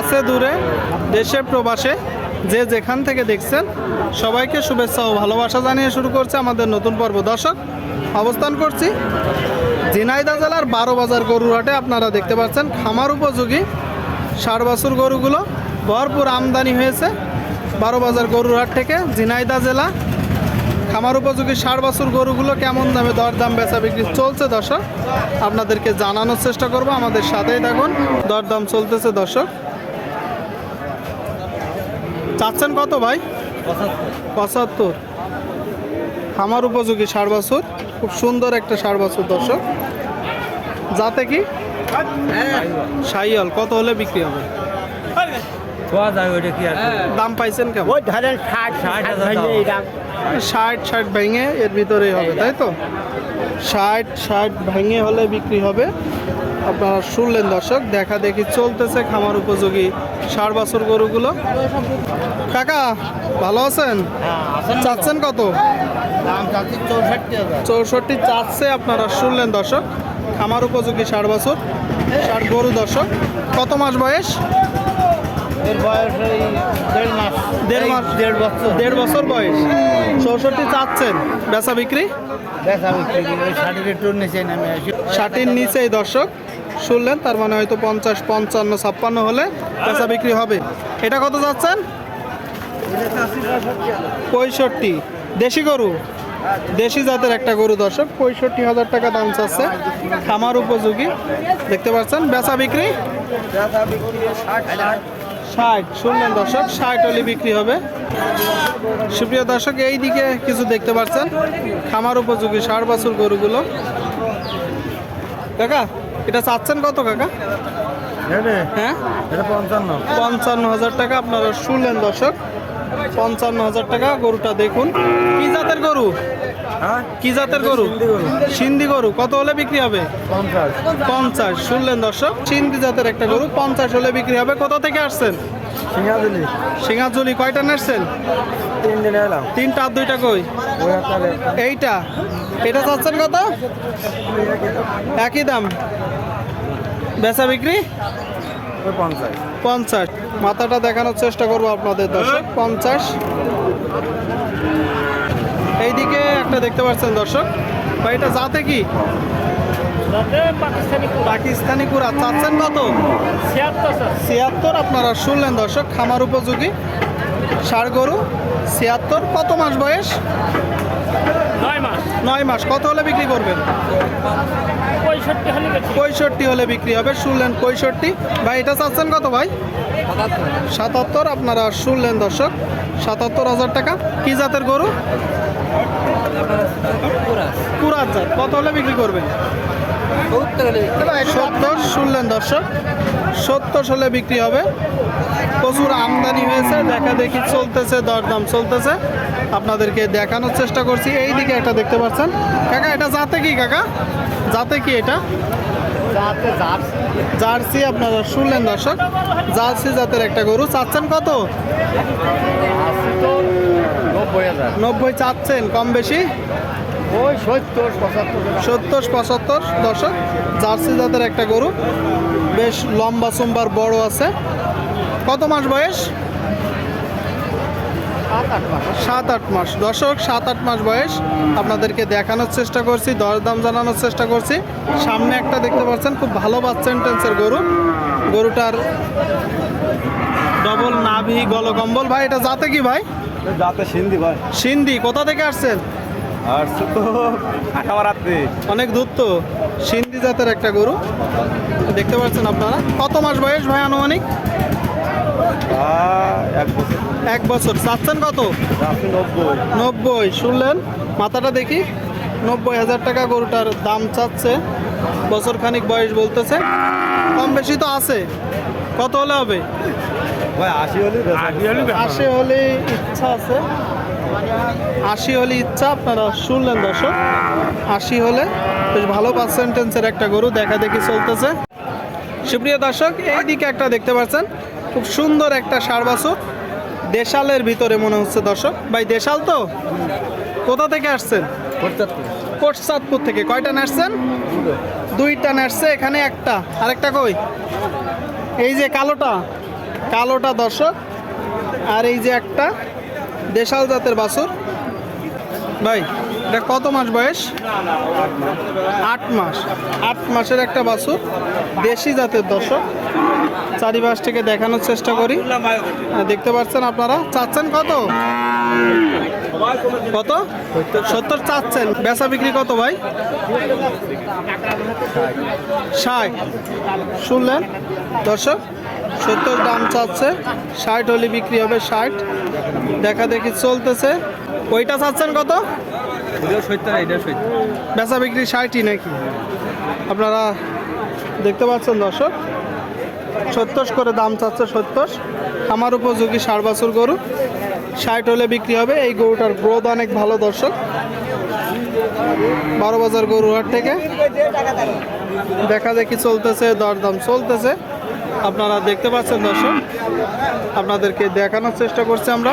কাছে দূরে, দেশে, প্রবাসে, যে যেখান থেকে দেখছেন, সবাইকে শুভেচ্ছা ও ভালোবাসা জানিয়ে শুরু করছে আমাদের নতুন পর্ব। দর্শক, অবস্থান করছি ঝিনাইদহ জেলার বারো বাজার গরুর হাটে আপনারা দেখতে পাচ্ছেন, খামার উপযোগী ষাট বছর গরুগুলো ভরপুর আমদানি হয়েছে। বারো বাজার গরুর হাট থেকে ঝিনাইদহ জেলা খামার উপযোগী ষাট বছর গরুগুলো কেমন দামে দরদাম বেচা বিক্রি চলছে দর্শক? আপনাদেরকে জানানোর চেষ্টা করব। আমাদের সাথেই দেখুন দরদাম চলতেছে দর্শক। চাচ্ছেন কত ভাই? পঁচাত্তর। আমার উপযোগী সার বছর খুব সুন্দর একটা সার বছর দর্শক। যাতে কি? সাইয়াল কত হলে বিক্রি হবে? পাওয়া যায় ওইটা কি আর দাম পাইছেন কেমন? ওই ধরেন ষাট ষাট হাজার ভেঙে ষাট ষাট এর ভিতরেই হবে তাই তো? ষাট ষাট ভেঙে হলে বিক্রি হবে। আপনারা শুনলেন দর্শক দেখা দেখি চলতেছে খামার উপযোগী ষাট বছর গরুগুলো। কাকা ভালো আছেন? চাচ্ছেন কত? চৌষট্টি চৌষট্টি চাচ্ছে আপনারা শুনলেন দর্শক খামার উপযোগী ষাট বছর ষাট গরু দর্শক। কত মাস বয়স? এর বয়স ওই দেড় মাস। দেড় মাস। দেড় বছর। দেড় বছর বয়স। চৌষট্টি চাচ্ছেন। বেচা বিক্রি? দেখা বিক্রি ষাটের একটু নিচে নামে আসি। ষাটির নিচেই দর্শক। শুনলেন তার মানে হয়তো পঞ্চাশ পঞ্চান্ন ছাপ্পান্ন হলে বেচা বিক্রি হবে। এটা কত যাচ্ছেন পঁয়ষট্টি। দেশি গরু? দেশি জাতের একটা গরু দর্শক। পঁয়ষট্টি হাজার টাকা দাম চাচ্ছে। খামার উপযোগী। দেখতে পাচ্ছেন বেচা বিক্রি? ষাট শুনলেন দর্শক ষাট অলি বিক্রি হবে। সুপ্রিয় দর্শক এই দিকে কিছু দেখতে পাচ্ছেন। খামার উপযোগী ষাট বছর গরুগুলো। কাকা এটা চাচ্ছেন কত কাকা? হ্যাঁ? এটা পঞ্চান্ন। পঞ্চান্ন হাজার টাকা আপনারা শুনলেন দর্শক। পঞ্চান্ন হাজার টাকা গরুটা দেখুন। কি জাতের গরু? হ্যাঁ? কি জাতের গরু? সিন্ধি গরু। কত হলে বিক্রি হবে? পঞ্চাশ। শুনলেন দর্শক সিন্ধি জাতের একটা গরু পঞ্চাশ হলে বিক্রি হবে। কোথা থেকে আসছেন? সিঙ্গাজুলি সিঙ্গাজুলি কয়টা নেসছেন তিন দিনে এলাম। তিনটা আর দুইটা কই? এইটা। এটা চাচ্ছেন কত? একই দাম। বেচা বিক্রি? পঞ্চাশ। মাথাটা দেখানোর চেষ্টা করব আপনাদের দর্শক। পঞ্চাশ। এইদিকে একটা দেখতে পাচ্ছেন দর্শক। বা এটা যাতে কি? পাকিস্তানি কুড়া চাচ্ছেন কত? ছিয়াত্তর আপনারা শুনলেন দর্শক। খামার উপযোগী। সার গরু। ছিয়াত্তর কত মাস বয়স? নয় মাস। নয় মাস কত হলে বিক্রি করবেন? পঁয়ষট্টি হলে বিক্রি। হবে শুনলেন পঁয়ষট্টি। ভাই এটা চাচ্ছেন কত ভাই? সাতাত্তর আপনারা শুনলেন দর্শক সাতাত্তর হাজার টাকা। কি জাতের গরু? কুরাত জাত কত হলে বিক্রি করবেন? সত্তর শুনলেন দর্শক। সত্তর হলে বিক্রি হবে। প্রচুর আমদানি হয়েছে। দেখা দেখি চলতেছে দরদাম চলতেছে। আপনাদেরকে দেখানোর চেষ্টা করছি। এই দিকে একটা দেখতে পাচ্ছেন। কাকা এটা যাতে কি কাকা? যাতে কি এটা? জার্সি। আপনারা শুনলেন দর্শক। জার্সি জাতের একটা গরু। চাচ্ছেন কত? নব্বই নব্বই চাচ্ছেন কম বেশি? ওই সত্তর পঁচাত্তর সত্তর পঁচাত্তর দর্শক জার্সি জাতের একটা গরু। বেশ লম্বা সোমবার বড় আছে। কত মাস বয়স? সাত আট মাস। দর্শক সাত আট মাস বয়স। আপনাদেরকে দেখানোর চেষ্টা করছি দরদাম জানানোর চেষ্টা করছি। সামনে একটা দেখতে পাচ্ছেন খুব ভালো বাচ্চেন্টেন্সের গরু। গরুটার ডবল নাভি গলকম্বল। ভাই এটা যাতে কি ভাই? যাতে সিন্ধি ভাই। সিন্ধি। কোথা থেকে আসছেন? আর তো আঠাবার রাত্রি অনেক দূর তো সিন্ধি জাতের একটা গরু। দেখতে পাচ্ছেন আপনারা? কত মাস বয়স ভাই আনুমানিক? এক বছর। চাচ্ছেন কত? নব্বই। শুনলেন? মাথাটা দেখি। নব্বই হাজার টাকা গরুটার দাম চাচ্ছে। বছর খানিক বয়স বলতেছে। কম বেশি তো আছে। কত হলে হবে? আশি হলে হলে আশি হলে ইচ্ছা আছে। আশি হলে ইচ্ছা আপনারা শুনলেন দর্শক। আশি হলে বেশ ভালো পার্সেন্টেন্সের একটা গরু দেখা দেখি চলতেছে। সুপ্রিয় দর্শক এই দিকে একটা দেখতে পাচ্ছেন খুব সুন্দর একটা সার বাছুর। দেশালের ভিতরে মনে হচ্ছে দর্শক। ভাই দেশাল তো? কোথা থেকে আসছেন? কোটসাদপুর থেকে। কয়টা নাচছেন দুইটা নাচছে এখানে একটা। আরেকটা কই? এই যে কালোটা। কালোটা দর্শক, আর এই যে একটা দেশাল জাতের বাছুর। ভাই, এটা কত মাস বয়স? আট মাস। আট মাসের একটা বাছুর, দেশি জাতের দর্শক। চারিপাশ থেকে দেখানোর চেষ্টা করি। দেখতে পাচ্ছেন আপনারা? চাচ্ছেন কত? কত? সত্তর চাচ্ছেন। বেচা বিক্রি কত ভাই? ষাট। শুনলেন? দর্শক সত্তর দাম চাচ্ছে ষাট হলে বিক্রি হবে ষাট। দেখা দেখি চলতেছে। ওইটা চাচ্ছেন কত? বেচা বিক্রি ষাটই নাকি? আপনারা দেখতে পাচ্ছেন দর্শক সত্তর করে দাম চাচ্ছে সত্তর। আমার উপযোগী ষাট বছর গরু ষাট হলে বিক্রি হবে। এই গরুটার গ্রোথ অনেক ভালো দর্শক। বারো বাজার গরুহাট থেকে। দেখা দেখি চলতেছে দরদাম চলতেছে। আপনারা দেখতে পাচ্ছেন দর্শক আপনাদেরকে দেখানোর চেষ্টা করছি আমরা।